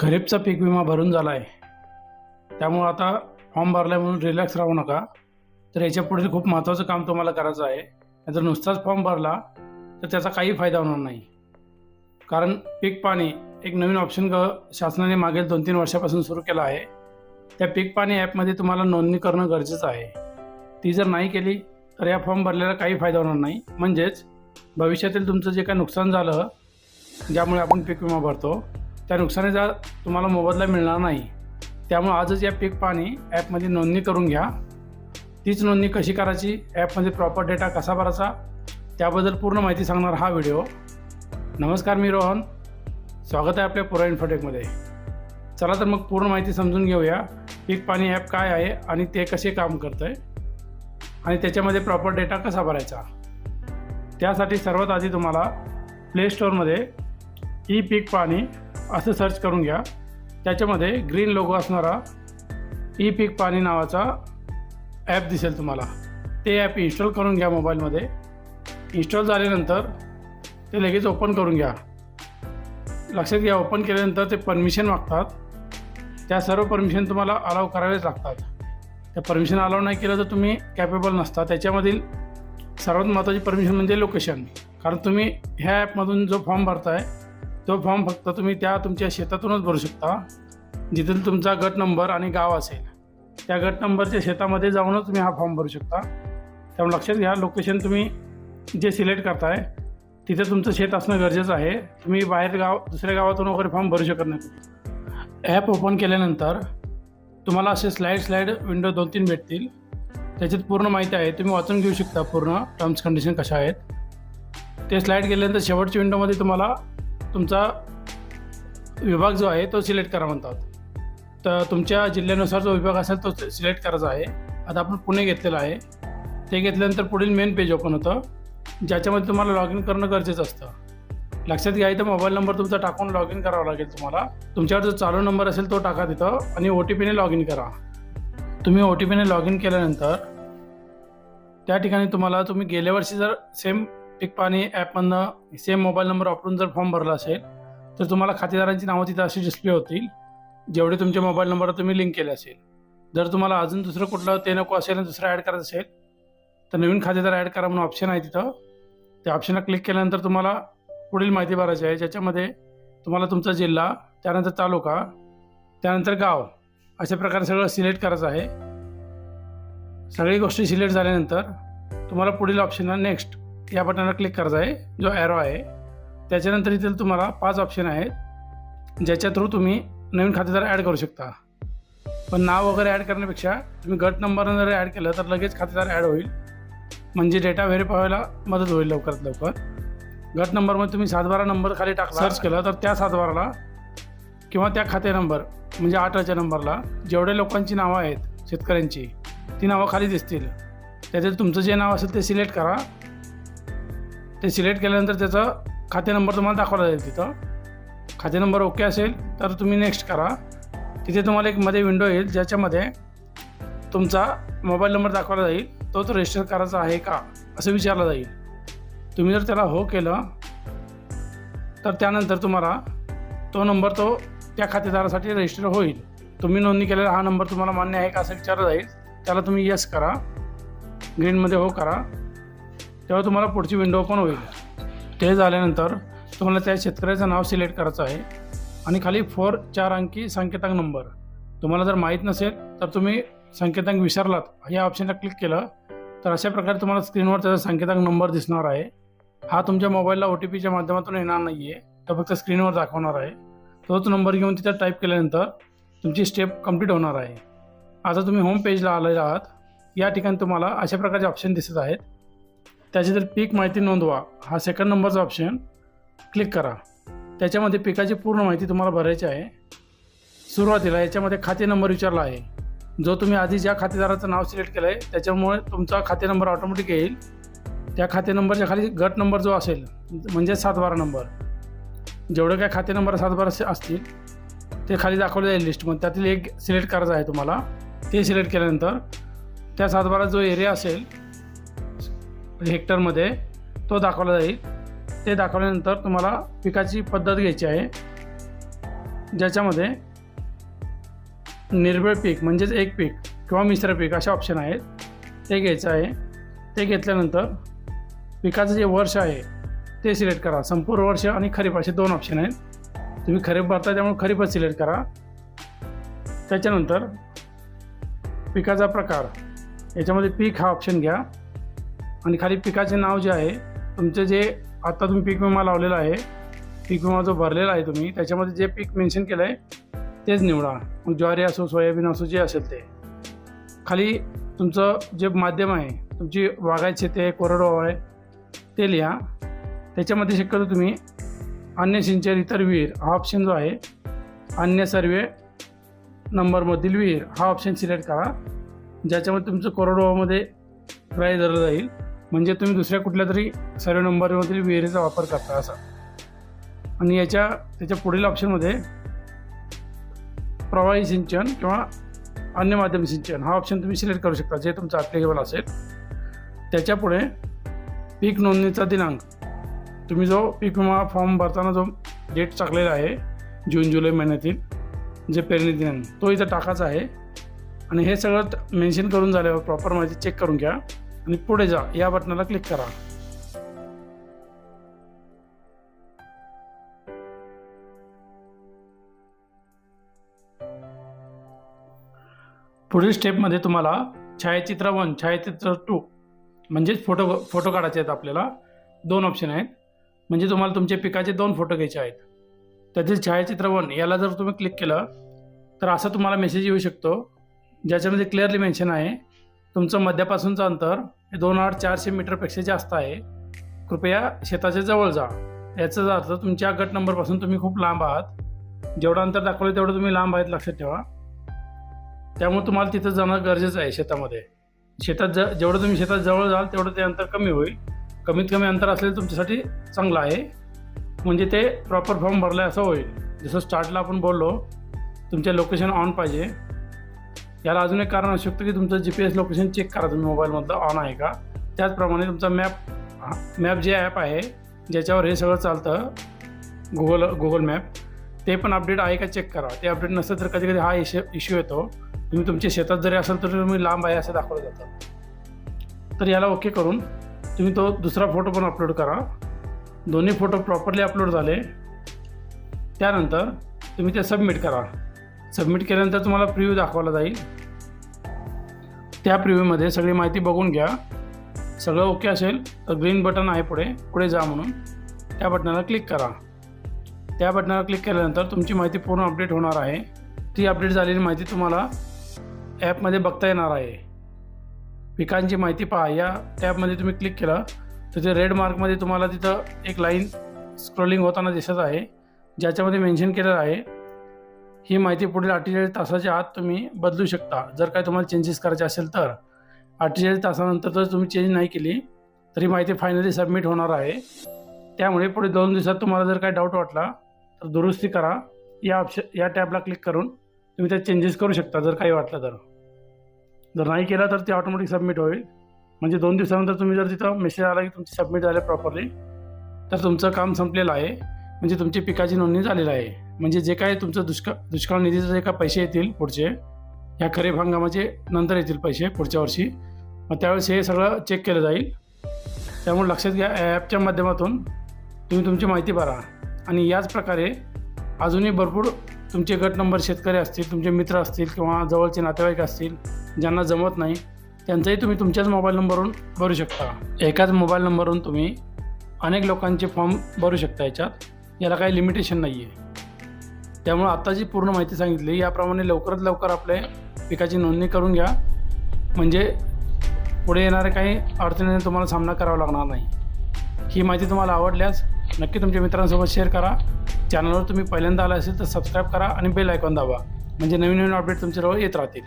खरीपचा पीक विमा भरून झाला आहे त्यामुळं आता फॉर्म भरला आहे म्हणून रिलॅक्स राहू नका. तर याच्यापुढे खूप महत्त्वाचं काम तुम्हाला करायचं आहे. जर नुसताच फॉर्म भरला तर त्याचा काही फायदा होणार नाही. कारण पीक पाणी एक नवीन ऑप्शन ग शासनाने मागील दोन तीन वर्षापासून सुरू केला आहे. त्या पीक पाणी ॲपमध्ये तुम्हाला नोंदणी करणं गरजेचं आहे. ती जर नाही केली तर या फॉर्म भरलेला काही फायदा होणार नाही. म्हणजेच भविष्यातील तुमचं जे काही नुकसान झालं ज्यामुळे आपण पीक विमा भरतो त्या नुकसानीचा तुम्हाला मोबदला मिळणार नाही. त्यामुळे आजच या पीक पाणी ॲपमध्ये नोंदणी करून घ्या. तीच नोंदणी कशी करायची? ॲपमध्ये प्रॉपर डेटा कसा भरायचा? त्याबद्दल पूर्ण माहिती सांगणार हा व्हिडिओ. नमस्कार मी रोहन. स्वागत आहे आपल्या पुरा इन्फोटेकमध्ये. चला तर मग पूर्ण माहिती समजून घेऊया. पीक पाणी ॲप काय आहे आणि ते कसे काम करतं आहे आणि त्याच्यामध्ये प्रॉपर डेटा कसा भरायचा? त्यासाठी सर्वात आधी तुम्हाला प्ले स्टोअरमध्ये ई पीक पाणी असं सर्च करून घ्या. त्याच्यामध्ये ग्रीन लोगो असणारा ई पीक पाणी नावाचा ॲप दिसेल तुम्हाला. ते ॲप इन्स्टॉल करून घ्या मोबाईलमध्ये इन्स्टॉल झाल्यानंतर ते लगेच ओपन करून घ्या. लक्षात घ्या ओपन केल्यानंतर ते परमिशन मागतात. त्या सर्व परमिशन तुम्हाला अलाव करावेच लागतात. त्या परमिशन अलाव नाही केलं तर तुम्ही कॅपेबल नसता. त्याच्यामधील सर्वात महत्त्वाची परमिशन म्हणजे लोकेशन कारण तुम्ही ह्या ॲपमधून जो फॉर्म भरताय तो फॉर्म फक्त तुम्ही त्या तुमच्या शेतातूनच भरू शकता. जिथून तुमचा गट नंबर आणि गाव असेल. त्या गट नंबरच्या शेतामध्ये जाऊनच तुम्ही हा फॉर्म भरू शकता. त्यामुळे लक्षात घ्या लोकेशन तुम्ही जे सिलेक्ट करताय तिथे तुमचं शेत असणं गरजेचं आहे. तुम्ही बाहेर गाव दुसऱ्या गावातून वगैरे फॉर्म भरू शकत नाही. ॲप ओपन केल्यानंतर तुम्हाला असे स्लाईड स्लाईड विंडो दोन तीन भेटतील. त्याच्यात पूर्ण माहिती आहे. तुम्ही वाचून घेऊ शकता पूर्ण टर्म्स कंडिशन कशा आहेत. ते स्लाईड गेल्यानंतर शेवटच्या विंडोमध्ये तुम्हाला तुमचा विभाग जो आहे तो सिलेक्ट करा म्हणतात. तर तुमच्या जिल्ह्यानुसार जो विभाग असेल तो सिलेक्ट करायचा आहे. आता आपण पुणे घेतलेला आहे. ते घेतल्यानंतर पुढील मेन पेज ओपन होतं. ज्याच्यामध्ये तुम्हाला लॉग इन करणं गरजेचं असतं. लक्षात घ्या इथं मोबाईल नंबर तुमचा टाकून लॉग इन करावा लागेल तुम्हाला. तुमच्यावर जो चालू नंबर असेल तो टाका तिथं आणि ओ टी पीने लॉग इन करा. तुम्ही ओ टी पीने लॉग इन केल्यानंतर त्या ठिकाणी तुम्हाला तुम्ही गेल्या वर्षी जर सेम पीक पाणी ॲपमधनं सेम मोबाईल नंबर वापरून जर फॉर्म भरला असेल तर तुम्हाला खातेदारांची नावं तिथं अशी डिस्प्ले होतील जेवढे तुमच्या मोबाईल नंबर तुम्ही लिंक केले असेल. जर तुम्हाला अजून दुसरं कुठलं ते नको असेल आणि दुसरं ॲड करायचं असेल तर नवीन खातेदार ॲड करा म्हणून ऑप्शन आहे तिथं. त्या ऑप्शनला क्लिक केल्यानंतर तुम्हाला पुढील माहिती भरायची आहे ज्याच्यामध्ये तुम्हाला तुमचा जिल्हा त्यानंतर तालुका त्यानंतर गाव अशा प्रकारे सगळं सिलेक्ट करायचं आहे. सगळी गोष्टी सिलेक्ट झाल्यानंतर तुम्हाला पुढील ऑप्शनला नेक्स्ट या बटनला क्लिक करायचं आहे. जो ॲरो आहे त्याच्यानंतर इथे तुम्हाला पाच ऑप्शन आहेत ज्याच्या थ्रू तुम्ही नवीन खातेदार ॲड करू शकता. पण नाव वगैरे ॲड करण्यापेक्षा तुम्ही गट नंबरनं जर ॲड केलं तर लगेच खातेदार ॲड होईल. म्हणजे डेटा व्हेरीफाय व्हायला मदत होईल लवकरात लवकर. गट नंबरमध्ये तुम्ही सातबारा नंबर खाली टाक सर्च केलं. तर त्या सातबाराला किंवा त्या खाते नंबर म्हणजे आठच्या नंबरला जेवढे लोकांची नावं आहेत शेतकऱ्यांची ती नावं खाली दिसतील. त्याच्यात तुमचं जे नाव असेल ते सिलेक्ट करा. ते सिलेक्ट केल्यानंतर त्याचा खाते नंबर तुम्हाला दाखवला जाईल तिथं. खाते नंबर ओके असेल तर तुम्ही नेक्स्ट करा. तिथे तुम्हाला एक मध्ये विंडो येईल ज्याच्यामध्ये तुमचा मोबाईल नंबर दाखवला जाईल. तो रजिस्टर करायचा आहे का असं विचारलं जाईल. तुम्ही जर त्याला हो केलं तर त्यानंतर तुम्हाला तो नंबर तो त्या खातेदारासाठी रजिस्टर होईल. तुम्ही नोंदणी केलेला हा नंबर तुम्हाला मान्य आहे का असं विचारलं जाईल. त्याला तुम्ही यस करा. ग्रीनमध्ये हो करा. तेव्हा तुम्हाला पुढची विंडो ओपन होईल. ते झाल्यानंतर तुम्हाला त्या शेतकऱ्याचं नाव सिलेक्ट करायचं आहे. आणि खाली फोर चार अंकी संकेतांक नंबर तुम्हाला जर माहीत नसेल तर तुम्ही संकेतांक विसरलात या ऑप्शनला क्लिक केलं तर अशा प्रकारे तुम्हाला स्क्रीनवर त्याचा संकेतांक नंबर दिसणार आहे. हा तुमच्या मोबाईलला ओ टी पीच्या माध्यमातून येणार नाही आहे तो फक्त स्क्रीनवर दाखवणार आहे. तोच नंबर घेऊन तिथं टाईप केल्यानंतर तुमची स्टेप कंप्लीट होणार आहे. आता तुम्ही होम पेजला आलेला आहात. या ठिकाणी तुम्हाला अशा प्रकारचे ऑप्शन दिसत आहेत. त्याची पीक माहिती नोंदवा हा सेकंड नंबरचा ऑप्शन क्लिक करा. त्याच्यामध्ये पिकाची पूर्ण माहिती तुम्हाला भरायची आहे. सुरुवातीला याच्यामध्ये खाते नंबर विचारला आहे. जो तुम्ही आधी ज्या खातेदाराचं नाव सिलेक्ट केलं आहे त्याच्यामुळे तुमचा खाते नंबर ऑटोमॅटिक येईल. त्या खाते नंबरच्या खाली गट नंबर जो असेल म्हणजे सातबारा नंबर जेवढे काय खाते नंबर सातबारा असतील ते खाली दाखवले जाईल लिस्टमध्ये त्यातील एक सिलेक्ट करायचं आहे तुम्हाला. ते सिलेक्ट केल्यानंतर त्या सातबारा जो एरिया असेल हेक्टरमध्ये तो दाखवला जाईल. ते दाखवल्यानंतर तुम्हाला पिकाची पद्धत घ्यायची आहे. ज्याच्यामध्ये निर्भळ पीक म्हणजेच एक पीक किंवा मिश्र पीक असे ऑप्शन आहेत. ते घ्यायचं आहे. ते घेतल्यानंतर पिकाचं जे वर्ष आहे ते सिलेक्ट करा. संपूर्ण वर्ष आणि खरीप असे दोन ऑप्शन आहेत. तुम्ही खरीप भरता त्यामुळे खरीपच सिलेक्ट करा. त्याच्यानंतर पिकाचा प्रकार. याच्यामध्ये पीक हा ऑप्शन घ्या. आणि खाली पिकाचे नाव जे आहे तुमचं जे आता तुम्ही पीक विमा लावलेला आहे पीक विमा जो भरलेला आहे तुम्ही त्याच्यामध्ये जे पीक मेन्शन केलं आहे तेच निवडा. मग ज्वारी असो सोयाबीन असो जे असेल ते. खाली तुमचं जे माध्यम आहे तुमची बागायत शेती आहे कोरडवाहू आहे ते लिहा. त्याच्यामध्ये शक्यतो तुम्ही अन्य सिंचन इतर विहीर हा ऑप्शन जो आहे अन्य सर्वे नंबरमधील विहीर हा ऑप्शन सिलेक्ट करा. ज्याच्यामध्ये तुमचं कोरडवाहूमध्ये ग्राह्य धरलं जाईल. म्हणजे तुम्ही दुसऱ्या कुठल्या तरी सर्व नंबरमधील विहिरीचा वापर करता असा. आणि याच्या त्याच्या पुढील ऑप्शनमध्ये प्रवाही सिंचन किंवा अन्य माध्यम सिंचन हा ऑप्शन तुम्ही सिलेक्ट करू शकता जे तुमचं ॲप्लिकेबल असेल. त्याच्यापुढे पीक नोंदणीचा दिनांक. तुम्ही जो पीक विमा फॉर्म भरताना जो डेट टाकलेला आहे जून जुलै महिन्यातील जे पेरणी दिनांक तो इथं टाकायचा आहे. आणि हे सगळं मेन्शन करून झाल्यावर प्रॉपर माहिती चेक करून घ्या. आणि पुढे जा. या बटनाला क्लिक करा. पुढील स्टेपमध्ये तुम्हाला छायाचित्र वन छायाचित्र टू म्हणजेच फोटो फोटो काढायचे आहेत आपल्याला. दोन ऑप्शन आहेत. म्हणजे तुम्हाला तुमच्या पिकाचे दोन फोटो घ्यायचे आहेत. त्यातील छायाचित्र वन याला जर तुम्ही क्लिक केलं तर असा तुम्हाला मेसेज येऊ शकतो ज्याच्यामध्ये क्लिअरली मेन्शन आहे. तुमचं मध्यापासूनचं अंतर हे दोन हजार चारशे मीटरपेक्षा जास्त आहे. कृपया शेताच्या जवळ जा. याचाच अर्थ तुमच्या गट नंबरपासून तुम्ही खूप लांब आहात. जेवढं अंतर दाखवलं तेवढं तुम्ही लांब आहेत लक्षात ठेवा. त्यामुळे तुम्हाला तिथं जाणं गरजेचं आहे शेतामध्ये. शेतात ज जेवढं तुम्ही शेतात जवळ जाल तेवढं ते अंतर कमी होईल. कमीत कमी अंतर असलेलं तुमच्यासाठी चांगलं आहे. म्हणजे ते प्रॉपर फॉर्म भरलं असं होईल. जसं स्टार्टला आपण बोललो तुमचे लोकेशन ऑन पाहिजे. याला अजून एक कारण असू शकतं की तुमचं G P S location check करा तुम्ही मोबाईलमधलं ऑन आहे का? त्याचप्रमाणे तुमचा मॅप मॅप जे ॲप आहे ज्याच्यावर हे सगळं चालतं गुगल गुगल मॅप ते पण अपडेट आहे का चेक करा ते अपडेट नसेल तर कधी कधी हा इश्यू इश्यू येतो. तुम्ही तुमच्या शेतात जरी असाल तर तुम्ही लांब आहे असं दाखवलं जातं. तर याला ओके करून तुम्ही तो दुसरा फोटो पण अपलोड करा. दोन्ही फोटो प्रॉपरली अपलोड झाले. त्यानंतर तुम्ही ते सबमिट करा. सबमिट केल्यानंतर तुम्हाला प्रिव्ह्यू दाखवला जाईल. त्या प्रिव्ह्यूमध्ये सगळी माहिती बघून घ्या. सगळं ओके असेल तर ग्रीन बटन आहे पुढे. पुढे जा म्हणून. त्या बटनाला क्लिक करा. त्या बटनाला क्लिक केल्यानंतर तुमची माहिती पूर्ण अपडेट होणार आहे. ती अपडेट झालेली माहिती तुम्हाला ॲपमध्ये बघता येणार आहे. पिकांची माहिती पहा. या टॅबमध्ये तुम्ही क्लिक केलं तर ते रेड मार्कमध्ये तुम्हाला तिथं एक लाईन स्क्रोलिंग होताना दिसत आहे. ज्याच्यामध्ये मेन्शन केलेलं आहे. ही माहिती पुढील अठ्ठेचाळीस तासाच्या आत तुम्ही बदलू शकता. जर काय तुम्हाला चेंजेस करायचे असेल तर अठ्ठेचाळीस तासानंतर जर तुम्ही चेंज नाही केली तर ही माहिती फायनली सबमिट होणार आहे. त्यामुळे पुढे दोन दिवसात तुम्हाला जर काही डाऊट वाटला तर दुरुस्ती करा. या ऑप्शन या टॅबला क्लिक करून तुम्ही त्यात चेंजेस करू शकता जर काही वाटलं तर. जर नाही केला तर ते ऑटोमॅटिक सबमिट होईल. म्हणजे दोन दिवसानंतर तुम्ही जर तिथं मेसेज आला की तुमची सबमिट झाले प्रॉपरली तर तुमचं काम संपलेलं आहे. म्हणजे तुमची पिकाची नोंदणी झालेली आहे. म्हणजे जे काय तुमचं दुष्काळ दुष्काळ निधीचे जे काय पैसे येतील पुढचे ह्या खरीप हंगामाचे नंतर येतील पैसे पुढच्या वर्षी. मग त्यावेळेस हे सगळं चेक केलं जाईल. त्यामुळे लक्षात घ्या ॲपच्या माध्यमातून तुम्ही तुमची माहिती भरा. आणि याच प्रकारे अजूनही भरपूर तुमचे गट नंबर शेतकरी असतील तुमचे मित्र असतील किंवा जवळचे नातेवाईक असतील ज्यांना जमत नाही त्यांचाही तुम्ही तुमच्याच मोबाईल नंबरवरून भरू शकता. एकाच मोबाईल नंबरवरून तुम्ही अनेक लोकांचे फॉर्म भरू शकता याच्यात. याला काही लिमिटेशन नाही आहे त्यामुळे आता जी पूर्ण माहिती सांगितली याप्रमाणे लवकरात लवकर आपले पिकाची नोंदणी करून घ्या. म्हणजे पुढे येणाऱ्या काही अडचणीने तुम्हाला सामना करावा लागणार नाही. ही माहिती तुम्हाला आवडल्यास नक्की तुमच्या मित्रांसोबत शेअर करा. चॅनलवर तुम्ही पहिल्यांदा आला असेल तर सबस्क्राईब करा आणि बेल आयकॉन दाबा. म्हणजे नवीन नवीन अपडेट तुमच्याजवळ येत राहतील.